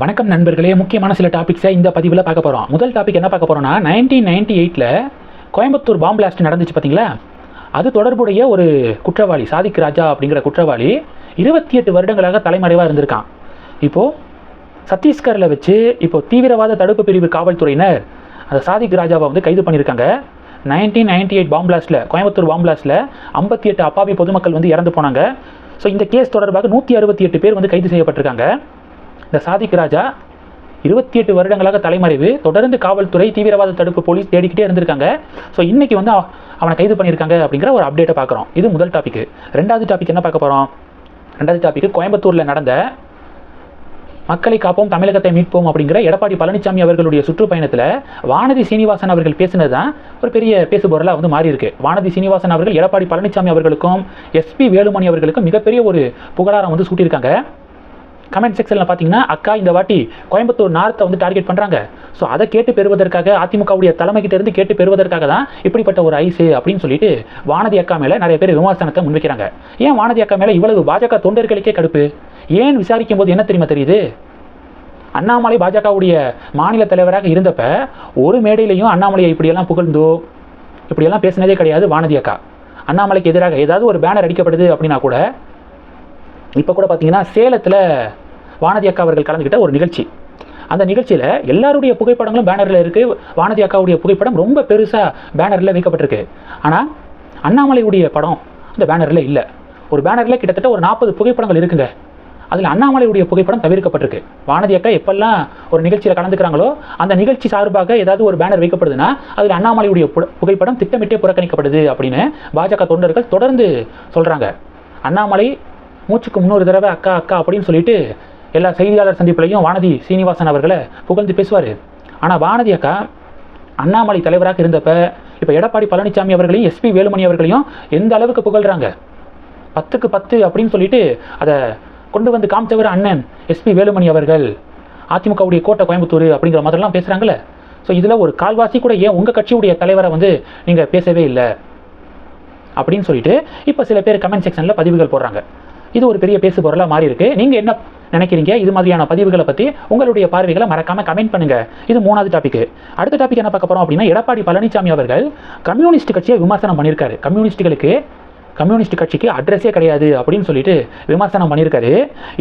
வணக்கம் நண்பர்களே. முக்கியமான சில டாபிக்ஸை இந்த பதிவில் பார்க்க போகிறோம் முதல் டாபிக் என்ன பார்க்க போகிறோம்னா நைன்டீன் நைன்டி எயிட்டில் கோயம்புத்தூர் பாம்பிளாஸ்ட் நடந்துச்சு பார்த்தீங்களா அது தொடர்புடைய ஒரு குற்றவாளி சாதிக் ராஜா அப்படிங்கிற குற்றவாளி இருபத்தி எட்டு வருடங்களாக தலைமறைவாக இருந்திருக்கான். இப்போது சத்தீஸ்கரில் வச்சு இப்போ தீவிரவாத தடுப்பு பிரிவு காவல்துறையினர் அந்த சாதிக் ராஜாவை வந்து கைது பண்ணியிருக்காங்க. நைன்டீன் நைன்டி எயிட் பாம் பிளாஸ்ட்டில் கோயம்புத்தூர் பாம் பிளாஸ்ட்டில் ஐம்பத்தி எட்டு அப்பாவி பொதுமக்கள் வந்து இறந்து போனாங்க. ஸோ இந்த கேஸ் தொடர்பாக நூற்றி அறுபத்தி எட்டு பேர் வந்து கைது செய்யப்பட்டிருக்காங்க. இந்த சாதிக் ராஜா இருபத்தி எட்டு வருடங்களாக தலைமறைவு. தொடர்ந்து காவல்துறை தீவிரவாத தடுப்பு போலீஸ் தேடிக்கிட்டே இருந்திருக்காங்க. ஸோ இன்றைக்கி வந்து அவனை கைது பண்ணியிருக்காங்க அப்படிங்கிற ஒரு அப்டேட்டை பார்க்குறோம். இது முதல் டாபிக் ரெண்டாவது டாபிக் என்ன பார்க்க போகிறோம் ரெண்டாவது டாபிக் கோயம்புத்தூரில் நடந்த மக்களை காப்போம் தமிழகத்தை மீட்போம் அப்படிங்கிற எடப்பாடி பழனிசாமி அவர்களுடைய சுற்றுப்பயணத்தில் வானதி சீனிவாசன் அவர்கள் பேசினது தான் ஒரு பெரிய பேசுபொருளாக வந்து மாறி இருக்கு வானதி சீனிவாசன் அவர்கள் எடப்பாடி பழனிசாமி அவர்களுக்கும் எஸ்பி வேலுமணி அவர்களுக்கும் மிகப்பெரிய ஒரு புகழாரம் வந்து சூட்டியிருக்காங்க. கமெண்ட் செக்ஷனில் பார்த்தீங்கன்னா அக்கா இந்த வாட்டி கோயம்புத்தூர் நார்த்தை வந்து டார்கெட் பண்ணுறாங்க ஸோ அதை கேட்டு பெறுவதற்காக அதிமுகவுடைய தலைமைக்கிட்டேருந்து கேட்டு பெறுவதற்காக தான் இப்படிப்பட்ட ஒரு ஐசு அப்படின்னு சொல்லிட்டு வானதி அக்கா மேலே நிறைய பேர் விமர்சனத்தை முன்வைக்கிறாங்க. ஏன் வானதி அக்கா மேலே இவ்வளவு பாஜக தொண்டர்களுக்கே கடுப்பு? ஏன் விசாரிக்கும் போது என்ன தெரியுமா தெரியுது? அண்ணாமலை பாஜகவுடைய மாநில தலைவராக இருந்தப்ப ஒரு மேடையிலையும் அண்ணாமலையை இப்படியெல்லாம் புகழ்ந்தோ இப்படியெல்லாம் பேசினதே கிடையாது வானதி அக்கா. அண்ணாமலைக்கு எதிராக ஏதாவது ஒரு பேனர் அடிக்கப்படுது அப்படின்னா கூட இப்போ கூட பார்த்தீங்கன்னா சேலத்தில் வானதி அக்கா அவர்கள் கலந்துக்கிட்ட ஒரு நிகழ்ச்சி. அந்த நிகழ்ச்சியில் எல்லாருடைய புகைப்படங்களும் பேனரில் இருக்குது வானதி அக்காவுடைய புகைப்படம் ரொம்ப பெருசாக பேனரில் வைக்கப்பட்டிருக்கு. ஆனால் அண்ணாமலையுடைய படம் அந்த பேனரில் இல்லை. ஒரு பேனரில் கிட்டத்தட்ட ஒரு நாற்பது புகைப்படங்கள் இருக்குங்க. அதில் அண்ணாமலையுடைய புகைப்படம் தவிர்க்கப்பட்டிருக்கு. வானதி அக்கா எப்பெல்லாம் ஒரு நிகழ்ச்சியில் கலந்துக்கிறாங்களோ அந்த நிகழ்ச்சி சார்பாக ஏதாவது ஒரு பேனர் வைக்கப்படுதுன்னா அதில் அண்ணாமலையுடைய புகைப்படம் திட்டமிட்டே புறக்கணிக்கப்படுது அப்படின்னு பாஜக தொண்டர்கள் தொடர்ந்து சொல்கிறாங்க அண்ணாமலை மூச்சுக்கு முன்னொரு தடவை அக்கா அக்கா அப்படின்னு சொல்லிட்டு எல்லா செய்தியாளர் சந்திப்புலையும் வானதி சீனிவாசன் அவர்களை புகழ்ந்து பேசுவார். ஆனால் வானதி அக்கா அண்ணாமலை தலைவராக இருந்தப்ப இப்போ எடப்பாடி பழனிசாமி அவர்களையும் எஸ்பி வேலுமணி அவர்களையும் எந்த அளவுக்கு புகழ்கிறாங்க பத்துக்கு பத்து அப்படின்னு சொல்லிட்டு அதை கொண்டு வந்து காமிச்சவர் அண்ணன் எஸ்பி வேலுமணி அவர்கள். அதிமுகவுடைய கோட்டை கோயம்புத்தூர் அப்படிங்கிற மாதிரிலாம் பேசுகிறாங்களே ஸோ இதில் ஒரு கால்வாசி கூட ஏன் உங்கள் கட்சியுடைய தலைவரை வந்து நீங்கள் பேசவே இல்லை? அப்படின்னு சொல்லிட்டு இப்போ சில பேர் கமெண்ட் செக்ஷனில் பதிவுகள் போடுறாங்க. இது ஒரு பெரிய பேசு பொருளாக மாறி இருக்கு நீங்கள் என்ன நினைக்கிறீங்க? இது மாதிரியான பதிவுகளை பற்றி உங்களுடைய பார்வைகளை மறக்காம கமெண்ட் பண்ணுங்க. இது மூணாவது டாபிக் அடுத்த டாபிக் என்ன பார்க்க போறோம் அப்படின்னா எடப்பாடி பழனிசாமி அவர்கள் கம்யூனிஸ்ட் கட்சியை விமர்சனம் பண்ணியிருக்காரு. கம்யூனிஸ்டுகளுக்கு கம்யூனிஸ்ட் கட்சிக்கு அட்ரஸே கிடையாது அப்படின்னு சொல்லிட்டு விமர்சனம் பண்ணியிருக்காரு.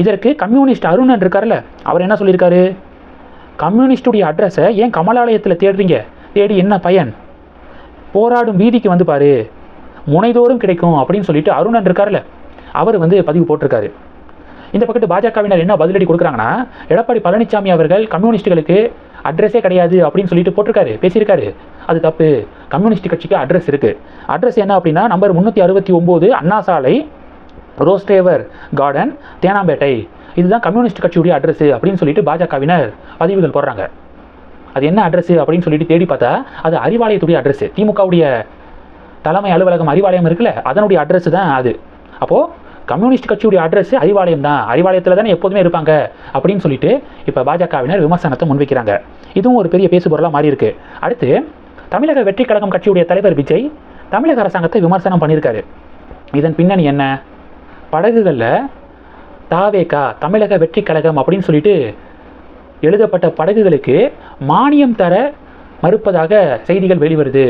இதற்கு கம்யூனிஸ்ட் அருணன் இருக்கார்ல அவர் என்ன சொல்லியிருக்காரு? கம்யூனிஸ்டுடைய அட்ரஸை ஏன் கமலாலயத்தில் தேடுறீங்க? தேடி என்ன பயன்? போராடும் வீதிக்கு வந்து பாரு முனைதோறும் கிடைக்கும் அப்படின்னு சொல்லிட்டு அருணன் இருக்கார்ல அவர் வந்து பதிவு போட்டிருக்காரு. இந்த பக்கத்து பாஜகவினர் என்ன பதிலடி கொடுக்குறாங்கன்னா எடப்பாடி பழனிசாமி அவர்கள் கம்யூனிஸ்டுகளுக்கு அட்ரஸே கிடையாது அப்படின்னு சொல்லிட்டு போட்டிருக்காரு பேசியிருக்காரு. அது தப்பு. கம்யூனிஸ்ட் கட்சிக்கு அட்ரஸ் இருக்கு. அட்ரஸ் என்ன அப்படின்னா நம்பர் முந்நூற்றி அறுபத்தி ஒம்பது அண்ணா சாலை ரோஸ்டேவர் கார்டன் தேனாம்பேட்டை. இதுதான் கம்யூனிஸ்ட் கட்சியுடைய அட்ரஸ் அப்படின்னு சொல்லிட்டு பாஜகவினர் பதிவுகள் போடுறாங்க. அது என்ன அட்ரஸ் அப்படின்னு சொல்லிட்டு தேடி பார்த்தா அது அறிவாலயத்துடைய அட்ரஸ் திமுகவுடைய தலைமை அலுவலகம் அறிவாலயம் இருக்குல்ல அதனுடைய அட்ரஸ் தான் அது. அப்போது கம்யூனிஸ்ட் கட்சியுடைய அட்ரஸ் அறிவாலயம் தான். அறிவாலயத்தில் தானே எப்போதுமே இருப்பாங்க அப்படின்னு சொல்லிட்டு இப்போ பாஜகவினர் விமர்சனத்தை முன்வைக்கிறாங்க. இதுவும் ஒரு பெரிய பேசுபொருளாக மாறி இருக்கு அடுத்து தமிழக வெற்றி கழகம் கட்சியுடைய தலைவர் விஜய் தமிழக அரசாங்கத்தை விமர்சனம் பண்ணியிருக்காரு. இதன் பின்னணி என்ன? படகுகளில் தாவேகா தமிழக வெற்றி கழகம் அப்படின்னு சொல்லிட்டு எழுதப்பட்ட படகுகளுக்கு மானியம் தர மறுப்பதாக செய்திகள் வெளிவருது.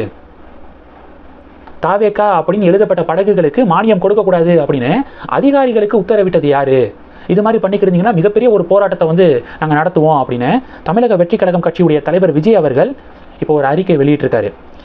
தாவேக்கா அப்படின்னு எழுதப்பட்ட படகுகளுக்கு மானியம் கொடுக்கக்கூடாது அப்படின்னு அதிகாரிகளுக்கு உத்தரவிட்டது யாரு? இது மாதிரி பண்ணிக்கிருந்தீங்கன்னா மிகப்பெரிய ஒரு போராட்டத்தை வந்து நாங்கள் நடத்துவோம் அப்படின்னு தமிழக வெற்றி கழகம் கட்சியுடைய தலைவர் விஜய் அவர்கள் இப்போ ஒரு அறிக்கை வெளியிட்டிருக்காரு.